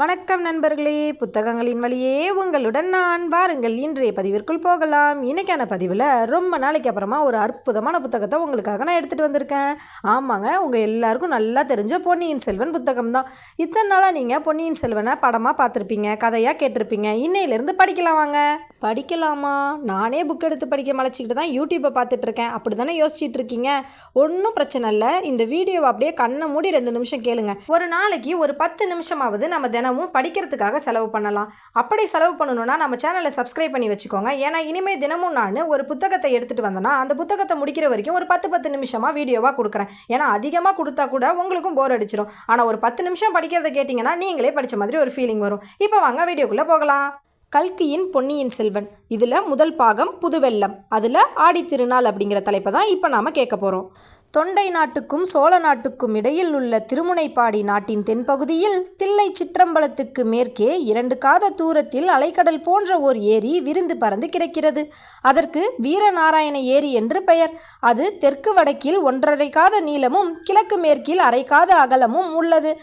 வணக்கம் நண்பர்களே. புத்தகங்களின் வழியே உங்களுடன் நான் வாருங்கள். இன்றைய பதிவிற்குள் போகலாம். இன்றைக்கான பதிவில் ரொம்ப நாளைக்கு அப்புறமா ஒரு அற்புதமான புத்தகத்தை உங்களுக்காக நான் எடுத்துகிட்டு வந்திருக்கேன். ஆமாங்க உங்கள் எல்லாருக்கும் நல்லா தெரிஞ்ச பொன்னியின் செல்வன் புத்தகம் தான். இத்தனை நாளாக நீங்கள் பொன்னியின் செல்வனை படமாக பார்த்துருப்பீங்க கதையாக கேட்டிருப்பீங்க. இன்னையிலேருந்து படிக்கலாம் வாங்க. படிக்கலாமா? நானே புக் எடுத்து படிக்க மலைச்சிக்கிட்டு தான் யூடியூப்பை பார்த்துட்ருக்கேன். அப்படி தானே யோசிச்சுட்டு இருக்கீங்க ஒன்றும் பிரச்சனை இல்லை. இந்த வீடியோவை அப்படியே கண்ணை மூடி ரெண்டு நிமிஷம் கேளுங்க. ஒரு நாளைக்கு ஒரு பத்து நிமிஷமாவது நம்ம தினமும் படிக்கிறதுக்காக செலவு பண்ணலாம். அப்படி செலவு பண்ணணும்னா நம்ம சேனலை சப்ஸ்கிரைப் பண்ணி வச்சுக்கோங்க. ஏன்னா இனிமேல் தினமும் நான் ஒரு புத்தகத்தை எடுத்துகிட்டு வந்தேன்னா அந்த புத்தகத்தை முடிக்கிற வரைக்கும் ஒரு பத்து பத்து நிமிஷமாக வீடியோவாக கொடுக்குறேன். ஏன்னா அதிகமாக கொடுத்தா கூட உங்களுக்கும் போர் அடிச்சிடும் ஆனால் ஒரு பத்து நிமிஷம் படிக்கிறத கேட்டிங்கன்னா நீங்களே படித்த மாதிரி ஒரு ஃபீலிங் வரும். இப்போ வாங்க வீடியோக்குள்ளே போகலாம். கல்கியின் பொன்னியின் செல்வன். இதில் முதல் பாகம் புதுவெல்லம் அதில் ஆடி திருநாள் அப்படிங்கிற தலைப்பை தான் இப்போ நாம் கேட்க போகிறோம் தொண்டை நாட்டுக்கும் சோழ நாட்டுக்கும் இடையில் உள்ள திருமுனைப்பாடி நாட்டின் தென்பகுதியில் தில்லை சிற்றம்பலத்துக்கு மேற்கே இரண்டு காத தூரத்தில் அலைக்கடல் போன்ற ஓர் ஏரி விருந்து பறந்து கிடக்கிறது. அதற்கு வீரநாராயண ஏரி என்று பெயர். அது தெற்கு வடக்கில் ஒன்றரை காத நீளமும் கிழக்கு மேற்கில் அரை காத அகலமும் உள்ளது.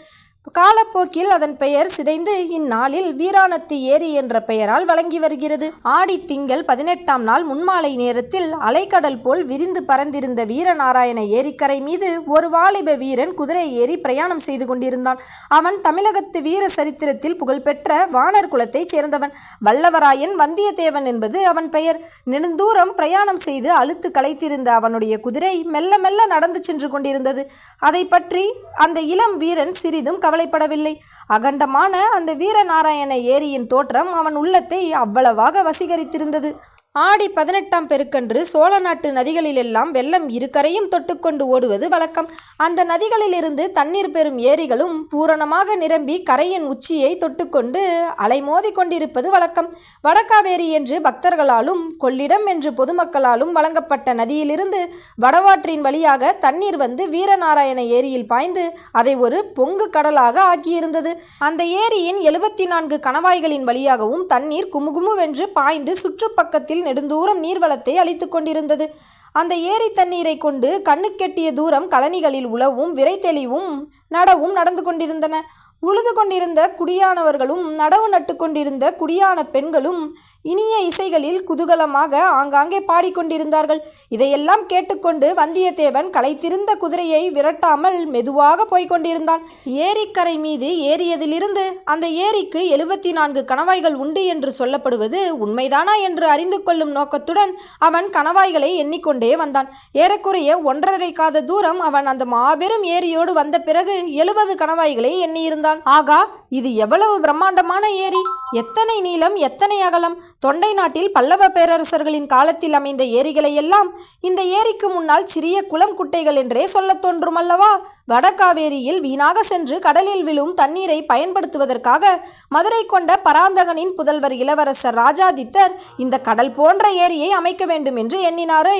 காலப்போக்கில் அதன் பெயர் சிதைந்து இந்நாளில் வீராணத்து ஏரி என்ற பெயரால் வழங்கி வருகிறது. ஆடி திங்கள் பதினெட்டாம் நாள் முன்மாலை நேரத்தில் அலைக்கடல் போல் விரிந்து பறந்திருந்த வீரநாராயண ஏரிக்கரை மீது ஒரு வாலிப வீரன் குதிரை ஏறி பிரயாணம் செய்து கொண்டிருந்தான். அவன் தமிழகத்து வீர சரித்திரத்தில் புகழ்பெற்ற வானர் குலத்தைச் சேர்ந்தவன். வல்லவராயன் வந்தியத்தேவன் என்பது அவன் பெயர். நெடுந்தூரம் பிரயாணம் செய்து அழுத்து களைத்திருந்த அவனுடைய குதிரை மெல்ல மெல்ல நடந்து சென்று கொண்டிருந்தது. அதை பற்றி அந்த இளம் வீரன் சிறிதும் கவலைப்படவில்லை. அகண்டமான அந்த வீரநாராயண ஏரியின் தோற்றம் அவன் உள்ளத்தை அவ்வளவாக வசீகரித்திருந்தது. ஆடி பதினெட்டாம் பெருக்கன்று சோழ நாட்டு நதிகளிலெல்லாம் வெள்ளம் இருக்கரையும் தொட்டுக்கொண்டு ஓடுவது வழக்கம். அந்த நதிகளிலிருந்து தண்ணீர் பெறும் ஏரிகளும் பூரணமாக நிரம்பி கரையின் உச்சியை தொட்டுக்கொண்டு அலைமோதி கொண்டிருப்பது வழக்கம். வடகாவேரி என்று பக்தர்களாலும் கொள்ளிடம் என்று பொதுமக்களாலும் வழங்கப்பட்ட நதியிலிருந்து வடவாற்றின் வழியாக தண்ணீர் வந்து வீரநாராயண ஏரியில் பாய்ந்து அதை ஒரு பொங்கு கடலாக ஆக்கியிருந்தது. அந்த ஏரியின் எழுபத்தி நான்கு கணவாய்களின் வழியாகவும் தண்ணீர் குமுகுமுவென்று பாய்ந்து சுற்றுப்பக்கத்தில் நெடுந்தூரம் நீர்வளத்தை அளித்து கொண்டிருந்தது. அந்த ஏரி தண்ணீரை கொண்டு கண்ணுக்கெட்டிய தூரம் கழனிகளில் உழவும் விரைத்தெளிவும் நடவும் நடந்து கொண்டிருந்தன. உழுது கொண்டிருந்த குடியானவர்களும் நடவு நட்டு கொண்டிருந்த குடியான பெண்களும் இனிய இசைகளில் குதூகலமாக ஆங்காங்கே பாடிக்கொண்டிருந்தார்கள். இதையெல்லாம் கேட்டுக்கொண்டு வந்தியத்தேவன் களைத்திருந்த குதிரையை விரட்டாமல் மெதுவாக போய்க் கொண்டிருந்தான் ஏரிக்கரை மீது ஏறியதிலிருந்து அந்த ஏரிக்கு எழுபத்தி நான்கு கணவாய்கள் உண்டு என்று சொல்லப்படுவது உண்மைதானா என்று அறிந்து கொள்ளும் நோக்கத்துடன் அவன் கணவாய்களை எண்ணிக்கொண்டே வந்தான். ஏறக்குறைய ஒன்றரை காத தூரம் அவன் அந்த மாபெரும் ஏரியோடு வந்த பிறகு எழுபது கணவாய்களை எண்ணியிருந்தான். ஆகா இது எவ்வளவு பிரம்மாண்டமான ஏரி? எத்தனை நீளம் எத்தனை அகலம்? தொண்டை நாட்டில் பல்லவ பேரரசர்களின் காலத்தில் அமைந்த ஏரிகளை எல்லாம் இந்த ஏரிக்கு முன்னால் சிறிய குளம் குட்டைகள் என்றே சொல்லத் தோன்றும் அல்லவா வடகாவேரியில் வீணாக சென்று கடலில் விழும் தண்ணீரை பயன்படுத்துவதற்காக மதுரை கொண்ட பராந்தகனின் புதல்வர் இளவரசர் ராஜாதித்தர் இந்த கடல் போன்ற ஏரியை அமைக்க வேண்டும் என்று எண்ணினாரே.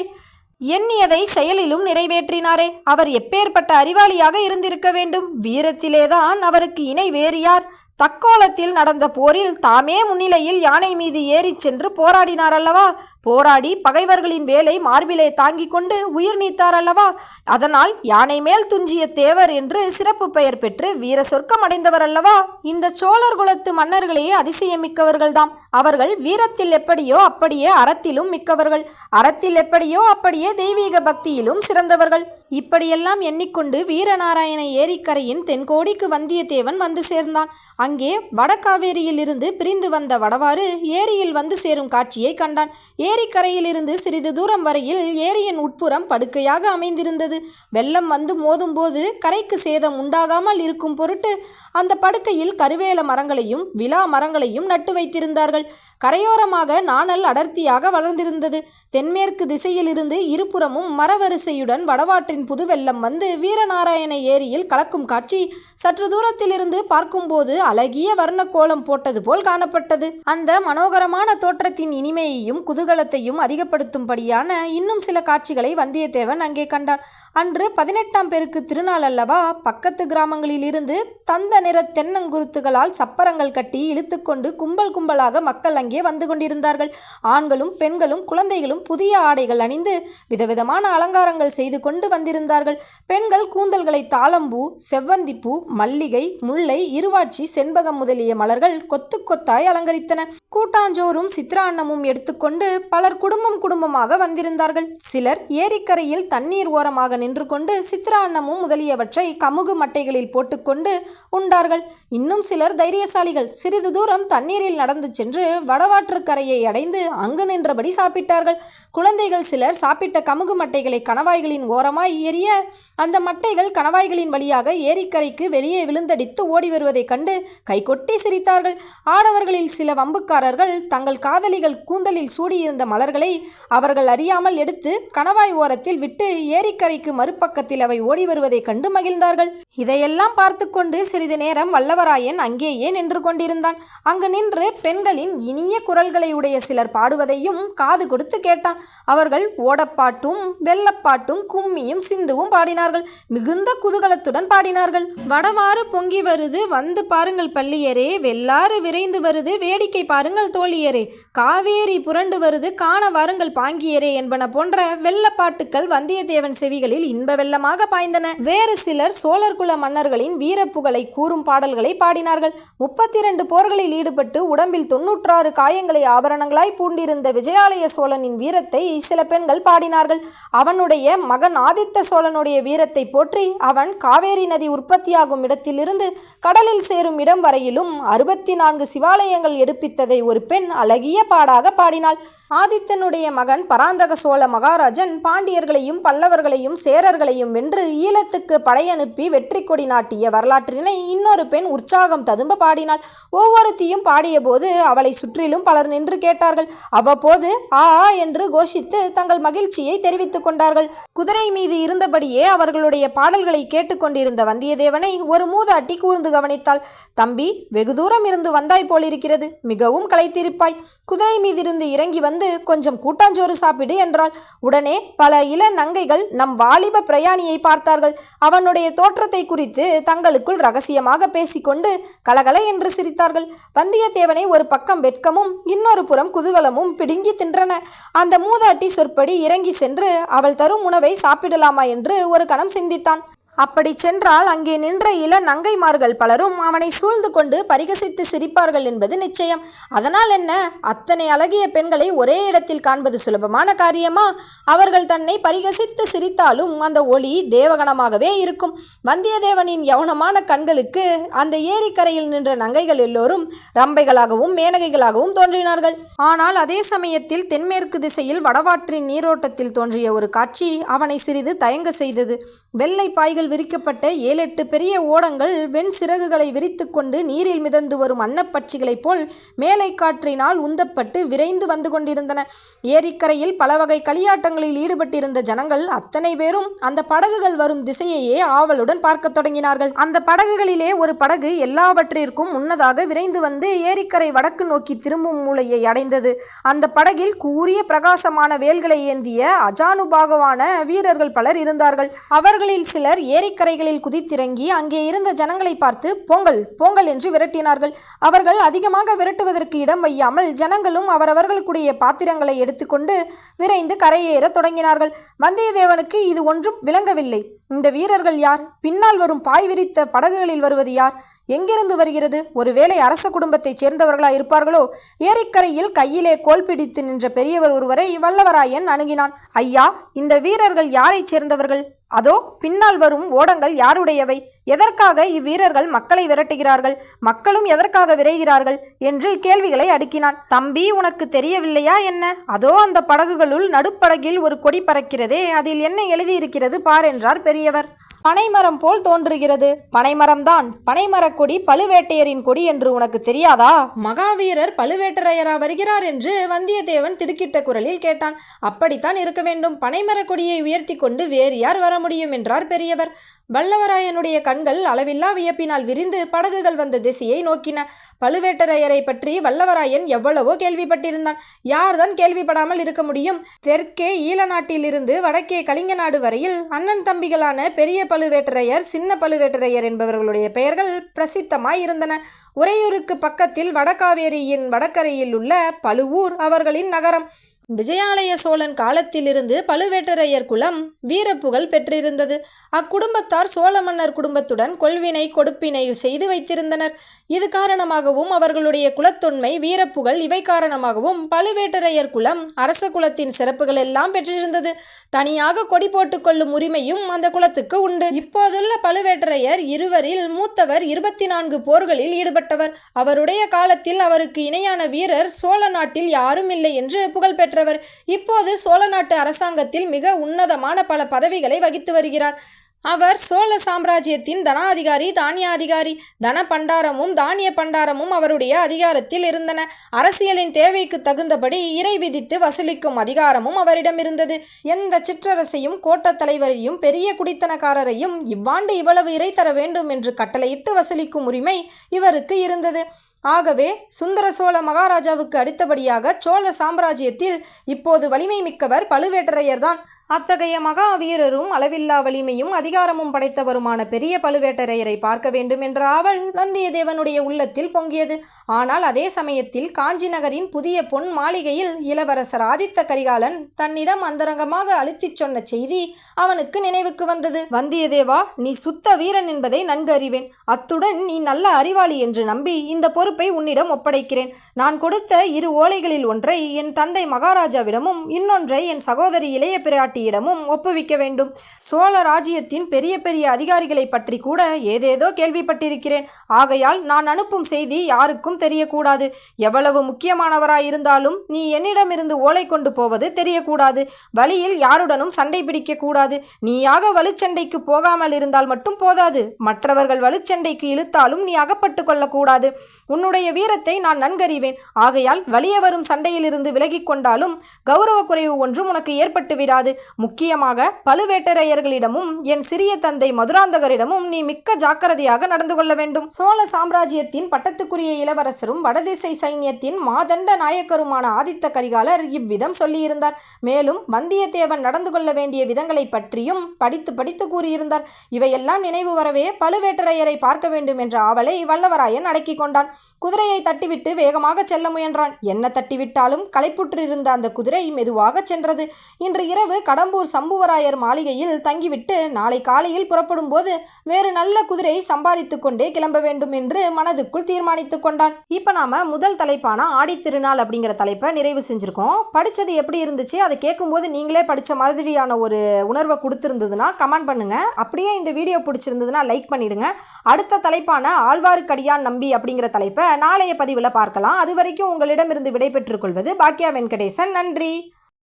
எண்ணியதை செயலிலும் நிறைவேற்றினாரே. அவர் எப்பேற்பட்ட அறிவாளியாக இருந்திருக்க வேண்டும். வீரத்திலேதான் அவருக்கு இணை வேறு யார்? தக்கோலத்தில் நடந்த போரில் தாமே முன்னிலையில் யானை மீது ஏறிச் சென்று போராடினார் அல்லவா? போராடி பகைவர்களின் வேலை மார்பிலே தாங்கிக் கொண்டு உயிர் நீத்தார் அல்லவா? அதனால் யானை மேல் துஞ்சிய தேவர் என்று சிறப்பு பெயர் பெற்று வீர சொர்க்கம் அடைந்தவர் அல்லவா? இந்த சோழர் குலத்து மன்னர்களே அதிசயம் மிக்கவர்கள்தாம். அவர்கள் வீரத்தில் எப்படியோ அப்படியே அறத்திலும் மிக்கவர்கள். அறத்தில் எப்படியோ அப்படியே தெய்வீக பக்தியிலும் சிறந்தவர்கள். இப்படியெல்லாம் எண்ணிக்கொண்டு வீரநாராயண ஏரிக்கரையின் தென்கோடிக்கு வந்தியத்தேவன் வந்து சேர்ந்தான். அங்கே வடகாவேரியிலிருந்து பிரிந்து வந்த வடவாறு ஏரியில் வந்து சேரும் காட்சியை கண்டான். ஏரிக்கரையிலிருந்து சிறிது தூரம் வரையில் ஏரியின் உட்புறம் படுக்கையாக அமைந்திருந்தது. வெள்ளம் வந்து மோதும்போது கரைக்கு சேதம் உண்டாகாமல் இருக்கும் பொருட்டு அந்த படுக்கையில் கருவேல மரங்களையும் விழா மரங்களையும் நட்டு வைத்திருந்தார்கள். கரையோரமாக நாணல் அடர்த்தியாக வளர்ந்திருந்தது. தென்மேற்கு திசையிலிருந்து இருபுறமும் மரவரிசையுடன் வடவாற்றின் புது வெள்ளம் வந்து வீரநாராயண ஏரியில் கலக்கும் காட்சி சற்று தூரத்திலிருந்து பார்க்கும்போது அழகிய வர்ண கோலம் போட்டது போல் காணப்பட்டது. அந்த மனோகரமான தோற்றத்தின் இனிமையையும் குதூகலத்தையும் அதிகப்படுத்தும்படியான இன்னும் சில காட்சிகளை வந்தியத்தேவன் அங்கே கண்டான். அன்று பதினெட்டாம் பேருக்கு திருநாள் அல்லவா பக்கத்து கிராமங்களில் இருந்து தந்த நிற தென்னங்குருத்துகளால் சப்பரங்கள் கட்டி இழுத்துக்கொண்டு கும்பல் கும்பலாக மக்கள் அங்கே வந்து கொண்டிருந்தார்கள். ஆண்களும் பெண்களும் குழந்தைகளும் புதிய ஆடைகள் அணிந்து விதவிதமான அலங்காரங்கள் செய்து கொண்டு வந்திருந்தார்கள். பெண்கள் கூந்தல்களை தாளம்பூ செவ்வந்திப்பூ மல்லிகை முல்லை இருவாட்சி சென் செண்பகம் முதலிய மலர்கள் கொத்து கொத்தாய் அலங்கரித்தன. கூட்டாஞ்சோறும் சித்ரான்னமும் எடுத்துக்கொண்டு பலர் குடும்பம் குடும்பமாக வந்திருந்தார்கள். சிலர் ஏரிக்கரையில் தண்ணீர் ஓரமாக நின்று கொண்டு சித்ரான்னமும் முதலியவற்றை கமுகு மட்டைகளில் போட்டுக்கொண்டு உண்டார்கள். இன்னும் சிலர் தைரியசாலிகள். சிறிது தூரம் தண்ணீரில் நடந்து சென்று வடவாற்றுக்கரையை அடைந்து அங்கு நின்றபடி சாப்பிட்டார்கள். குழந்தைகள் சிலர் சாப்பிட்ட கமுகு மட்டைகளை கணவாய்களின் ஓரமாய் எரிய அந்த மட்டைகள் கணவாய்களின் வழியாக ஏரிக்கரைக்கு வெளியே விழுந்தடித்து ஓடி வருவதைக் கண்டு கைகொட்டி சிரித்தார்கள். ஆடவர்களில் சில வம்புக்காரர்கள் தங்கள் காதலிகள் கூந்தலில் சூடியிருந்த மலர்களை அவர்கள் அறியாமல் எடுத்து கணவாய் ஓரத்தில் விட்டு ஏரிக்கரைக்கு மறுபக்கத்தில் அவை ஓடி வருவதைக் கண்டு மகிழ்ந்தார்கள். இதையெல்லாம் பார்த்து கொண்டு சிறிது நேரம் வல்லவராயன் அங்கேயே நின்று கொண்டிருந்தான். அங்கு நின்று பெண்களின் இனிய குரல்களை உடைய சிலர் பாடுவதையும் காது கொடுத்து கேட்டான். அவர்கள் ஓடப்பாட்டும் வெள்ளப்பாட்டும் கும்மியும் சிந்துவும் பாடினார்கள். மிகுந்த குதூகலத்துடன் பாடினார்கள். வடவாறு பொங்கி வருது வந்து பாருங்கள் பள்ளியரே வெள்ளாறு விரைந்து வருது வேடிக்கை பாருங்கள் தோழியரே. காவேரி புரண்டு வருது காண வாருங்கள் பாங்கியரே என்பன போன்ற வெள்ளப்பாட்டுக்கள் வந்தியத்தேவன் செவிகளில் இன்ப வெள்ளமாக பாய்ந்தன. வேறு சிலர் சோழர் குல மன்னர்களின் வீரப்புகழை கூறும் பாடல்களை பாடினார்கள். முப்பத்தி இரண்டு போர்களில் ஈடுபட்டு உடம்பில் தொன்னூற்றாறு காயங்களை ஆபரணங்களாய் பூண்டிருந்த விஜயாலய சோழனின் வீரத்தை சில பெண்கள் பாடினார்கள். அவனுடைய மகன் ஆதித்த சோழனுடைய வீரத்தை போற்றி அவன் காவேரி நதி உற்பத்தியாகும் இடத்திலிருந்து கடலில் சேரும் இடம் வரையிலும் அறுபத்தி நான்கு சிவாலயங்கள் எடுப்பித்ததை ஒரு பெண் அழகிய பாடாக பாடினாள். ஆதித்தனுடைய மகன் பராந்தக சோழ மகாராஜன் பாண்டியர்களையும் பல்லவர்களையும் சேரர்களையும் வென்று ஈழத்துக்கு படையனுப்பி வெற்றி கொடி நாட்டிய வரலாற்றினை இன்னொரு பெண் உற்சாகம் ததும்ப பாடினாள். ஒவ்வொருத்தையும் பாடியபோது அவளை சுற்றிலும் பலர் நின்று கேட்டார்கள். அவ்வப்போது ஆ ஆ என்று கோஷித்து தங்கள் மகிழ்ச்சியை தெரிவித்துக் கொண்டார்கள். குதிரை மீது இருந்தபடியே அவர்களுடைய பாடல்களை கேட்டுக்கொண்டிருந்த வந்தியத்தேவனை ஒரு மூதாட்டி கூர்ந்து கவனித்தாள். தம்பி வெகு தூரம் இருந்து வந்தாய் போலிருக்கிறது. மிகவும் களைத்திருப்பாய். குதிரை மீதிருந்து இறங்கி வந்து கொஞ்சம் கூட்டாஞ்சோறு சாப்பிடு என்றாள். உடனே பல இள நங்கைகள் நம் வாலிப பிரயாணியை பார்த்தார்கள். அவனுடைய தோற்றத்தை குறித்து தங்களுக்குள் ரகசியமாக பேசிக்கொண்டு கலகல என்று சிரித்தார்கள். வந்தியத்தேவனை ஒரு பக்கம் வெட்கமும் இன்னொரு புறம் குதூகலமும் பிடுங்கி தின்றன. அந்த மூதாட்டி சொற்படி இறங்கி சென்று அவள் தரும் உணவை சாப்பிடலாமா? என்று ஒரு கணம் சிந்தித்தான். அப்படி சென்றால் அங்கே நின்ற இள நங்கைமார்கள் பலரும் அவனை சூழ்ந்து கொண்டு பரிகசித்து சிரிப்பார்கள் என்பது நிச்சயம். அதனால் என்ன? அத்தனை அழகிய பெண்களை ஒரே இடத்தில் காண்பது சுலபமான காரியமா? அவர்கள் தன்னை பரிகசித்து சிரித்தாலும் அந்த ஒளி தேவகணமாகவே இருக்கும். வந்தியத்தேவனின் யவனமான கண்களுக்கு அந்த ஏரிக்கரையில் நின்ற நங்கைகள் எல்லோரும் ரம்பைகளாகவும் மேனகைகளாகவும் தோன்றினார்கள். ஆனால் அதே சமயத்தில் தென்மேற்கு திசையில் வடவாற்றின் நீரோட்டத்தில் தோன்றிய ஒரு காட்சி அவனை சிறிது தயங்க செய்தது. வெள்ளை பாய்கள் விரிக்கப்பட்ட ஏழெட்டு பெரிய ஓடங்கள் வெண் சிறகுகளை விரித்துக்கொண்டு நீரில் மிதந்து வரும் அன்னப்பட்சிகளைப் போல் மேலை காற்றினால் உந்தப்பட்டு விரைந்து வந்து கொண்டிருந்தன. ஏரிக்கரையில் பல வகை களியாட்டங்களில் ஈடுபட்டிருந்த ஜனங்கள் அத்தனை பேரும் அந்த படகுகள் வரும் திசையையே ஆவலுடன் பார்க்கத் தொடங்கினார்கள். அந்த படகுகளிலே ஒரு படகு எல்லாவற்றிற்கும் முன்னதாக விரைந்து வந்து ஏரிக்கரை வடக்கு நோக்கி திரும்பும் மூலையை அடைந்தது. அந்த படகில் கூரிய பிரகாசமான வேல்களை ஏந்திய அஜானுபாகவான வீரர்கள் பலர் இருந்தார்கள். அவர்களில் சிலர் ஏரிக்கரைகளில் குதித்திறங்கி அங்கே இருந்த ஜனங்களை பார்த்து பொங்கல் பொங்கல் என்று விரட்டினார்கள். அவர்கள் அதிகமாக விரட்டுவதற்கு இடம் வையாமல் ஜனங்களும் அவரவர்களுக்குடைய பாத்திரங்களை எடுத்துக்கொண்டு விரைந்து கரையேற தொடங்கினார்கள். வந்தியத்தேவனுக்கு இது ஒன்றும் விளங்கவில்லை. இந்த வீரர்கள் யார்? பின்னால் வரும் பாய் விரித்த படகுகளில் வருவது யார்? எங்கிருந்து வருகிறது? ஒருவேளை அரச குடும்பத்தைச் சேர்ந்தவர்களா இருப்பார்களோ? ஏரிக்கரையில் கையிலே கோல் பிடித்து நின்ற பெரியவர் ஒருவரை வல்லவராயன் அணுகினான். ஐயா இந்த வீரர்கள் யாரைச் சேர்ந்தவர்கள்? அதோ பின்னால் வரும் ஓடங்கள் யாருடையவை? எதற்காக இவ்வீரர்கள் மக்களை விரட்டுகிறார்கள்? மக்களும் எதற்காக விரைகிறார்கள்? என்று கேள்விகளை அடுக்கினான். தம்பி உனக்கு தெரியவில்லையா என்ன? அதோ அந்த படகுகளுள் நடுப்படகில் ஒரு கொடி பறக்கிறதே அதில் என்ன எழுதியிருக்கிறது பார் என்றார் பெரியவர். பனைமரம் போல் தோன்றுகிறது. பனைமரம்தான். பனைமரக்கொடி பழுவேட்டையரின் கொடி என்று உனக்கு தெரியாதா? மகாவீரர் பழுவேட்டரையரா வருகிறார் என்று வந்தியத்தேவன் திடுக்கிட்ட குரலில் கேட்டான். அப்படித்தான் இருக்க வேண்டும். பனைமரக் கொடியை உயர்த்தி கொண்டு வேறு யார் வர முடியும் என்றார் பெரியவர். வல்லவராயனுடைய கண்கள் அளவில்லா வியப்பினால் விரிந்து படகுகள் வந்த திசையை நோக்கின. பழுவேட்டரையரை பற்றி வல்லவராயன் எவ்வளவோ கேள்விப்பட்டிருந்தான். யார்தான் கேள்விப்படாமல் இருக்க முடியும்? தெற்கே ஈழ நாட்டிலிருந்து வடக்கே கலிங்க நாடு வரையில் அண்ணன் தம்பிகளான பெரிய பழுவேட்டரையர் சின்ன பழுவேட்டரையர் என்பவர்களுடைய பெயர்கள் பிரசித்தமாய் இருந்தன உறையூருக்கு பக்கத்தில் வடகாவேரியின் வடகரையில் உள்ள பழுவூர் அவர்களின் நகரம். விஜயாலய சோழன் காலத்திலிருந்து பழுவேட்டரையர் குலம் வீரப்புகழ் பெற்றிருந்தது. அக்குடும்பத்தார் சோழ மன்னர் குடும்பத்துடன் கொள்வினை கொடுப்பினை செய்து வைத்திருந்தனர். இது காரணமாகவும் அவர்களுடைய குலத்தொன்மை வீரப்புகழ் இவை காரணமாகவும் பழுவேட்டரையர் குலம் அரச குலத்தின் சிறப்புகள் எல்லாம் பெற்றிருந்தது. தனியாக கொடி போட்டுக் கொள்ளும் உரிமையும் அந்த குலத்துக்கு உண்டு. இப்போதுள்ள பழுவேட்டரையர் இருவரில் மூத்தவர் இருபத்தி நான்கு போர்களில் ஈடுபட்டவர். அவருடைய காலத்தில் அவருக்கு இணையான வீரர் சோழ நாட்டில் யாரும் இல்லை என்று புகழ் பெற்றவர். இப்போது சோழ நாட்டு அரசாங்கத்தில் மிக உன்னதமான பல பதவிகளை வகித்து வருகிறார். அவர் சோழ சாம்ராஜ்யத்தின் தனாதிகாரி தானியாதிகாரி தன பண்டாரமும் தானிய பண்டாரமும் அவருடைய அதிகாரத்தில் இருந்தன. அரசியலின் தேவைக்கு தகுந்தபடி இறை விதித்து வசூலிக்கும் அதிகாரமும் அவரிடம் இருந்தது. எந்த சிற்றரசையும் கோட்டத் தலைவரையும் பெரிய குடித்தனக்காரரையும் இவ்வாண்டு இவ்வளவு இறை தர வேண்டும் என்று கட்டளையிட்டு வசூலிக்கும் உரிமை இவருக்கு இருந்தது. ஆகவே சுந்தர சோழ மகாராஜாவுக்கு அடுத்தபடியாக சோழ சாம்ராஜ்யத்தில் இப்போது வலிமை மிக்கவர் பழுவேட்டரையர்தான். அத்தகைய மகாவீரரும் அளவில்லா வலிமையும் அதிகாரமும் படைத்தவருமான பெரிய பழுவேட்டரையரை பார்க்க வேண்டும் என்ற ஆவல் வந்தியத்தேவனுடைய உள்ளத்தில் பொங்கியது. ஆனால் அதே சமயத்தில் காஞ்சி நகரின் புதிய பொன் மாளிகையில் இளவரசர் ஆதித்த கரிகாலன் தன்னிடம் அந்தரங்கமாக அழுத்திச் சொன்ன செய்தி அவனுக்கு நினைவுக்கு வந்தது. வந்தியத்தேவா நீ சுத்த வீரன் என்பதை நன்கு அறிவேன். அத்துடன் நீ நல்ல அறிவாளி என்று நம்பி இந்த பொறுப்பை உன்னிடம் ஒப்படைக்கிறேன். நான் கொடுத்த இரு ஓலைகளில் ஒன்றை என் தந்தை மகாராஜாவிடமும் இன்னொன்றை என் சகோதரி இளைய பிராட்டியிடமும் ஒப்புவிக்க வேண்டும். சோழ ராஜ்யத்தின் பெரிய பெரிய அதிகாரிகளை பற்றி கூட ஏதேதோ கேள்விப்பட்டிருக்கிறேன். ஆகையால் நான் அனுப்பும் செய்தி யாருக்கும் தெரியக்கூடாது. எவ்வளவு முக்கியமானவராயிருந்தாலும் நீ என்னிடமிருந்து ஓலை கொண்டு போவது தெரியக்கூடாது. வழியில் யாருடனும் சண்டை பிடிக்கக்கூடாது. நீயாக வலுச்சண்டைக்கு போகாமல் இருந்தால் மட்டும் போதாது. மற்றவர்கள் வலுச்சண்டைக்கு இழுத்தாலும் நீ அகப்பட்டு கொள்ளக்கூடாது. உன்னுடைய வீரத்தை நான் நன்கறிவேன். ஆகையால் வலிய வரும் சண்டையிலிருந்து விலகிக் கொண்டாலும் கௌரவ குறைவு ஒன்றும் உனக்கு ஏற்பட்டு விடாது முக்கியமாக பழுவேட்டரையர்களிடமும் என் சிறிய தந்தை மதுராந்தகரிடமும் நீ மிக்க ஜாக்கிரதையாக நடந்து கொள்ள வேண்டும். சோழ சாம்ராஜ்யத்தின் பட்டத்துக்குரிய இளவரசரும் வடதிசை சைன்யத்தின் மாதண்ட நாயக்கருமான ஆதித்த கரிகாலர் இவ்விதம் சொல்லியிருந்தார். மேலும் வந்தியத்தேவன் நடந்து கொள்ள வேண்டிய விதங்களை பற்றியும் படித்து படித்து கூறியிருந்தார். இவையெல்லாம் நினைவு வரவே பழுவேட்டரையரை பார்க்க வேண்டும் என்ற ஆவலை வல்லவராயன் அடக்கிக் கொண்டான். குதிரையை தட்டிவிட்டு வேகமாக செல்ல முயன்றான். என்ன தட்டிவிட்டாலும் களைப்புற்றிருந்த அந்த குதிரை மெதுவாக சென்றது. இன்று இரவு கடம்பூர் சம்புவராயர் மாளிகையில் தங்கிவிட்டு நாளை காலையில் புறப்படும் போது வேறு நல்ல குதிரை சம்பாதித்துக் கொண்டே கிளம்ப வேண்டும் என்று மனதுக்குள் தீர்மானித்துக் கொண்டான். இப்போ நாம முதல் தலைப்பான ஆடித்திருநாள் அப்படிங்கிற தலைப்பை நிறைவு செஞ்சுருக்கோம். படித்தது எப்படி இருந்துச்சு? அதை கேட்கும்போது நீங்களே படித்த மாதிரியான ஒரு உணர்வை கொடுத்துருந்ததுன்னா கமெண்ட் பண்ணுங்க. அப்படியே இந்த வீடியோ பிடிச்சிருந்ததுன்னா லைக் பண்ணிடுங்க. அடுத்த தலைப்பான ஆழ்வாருக்கடியான் நம்பி அப்படிங்கிற தலைப்பை நாளைய பதிவில் பார்க்கலாம். அது வரைக்கும் உங்களிடமிருந்து விடைபெற்றுக் கொள்வது பாக்கியா வெங்கடேசன். நன்றி.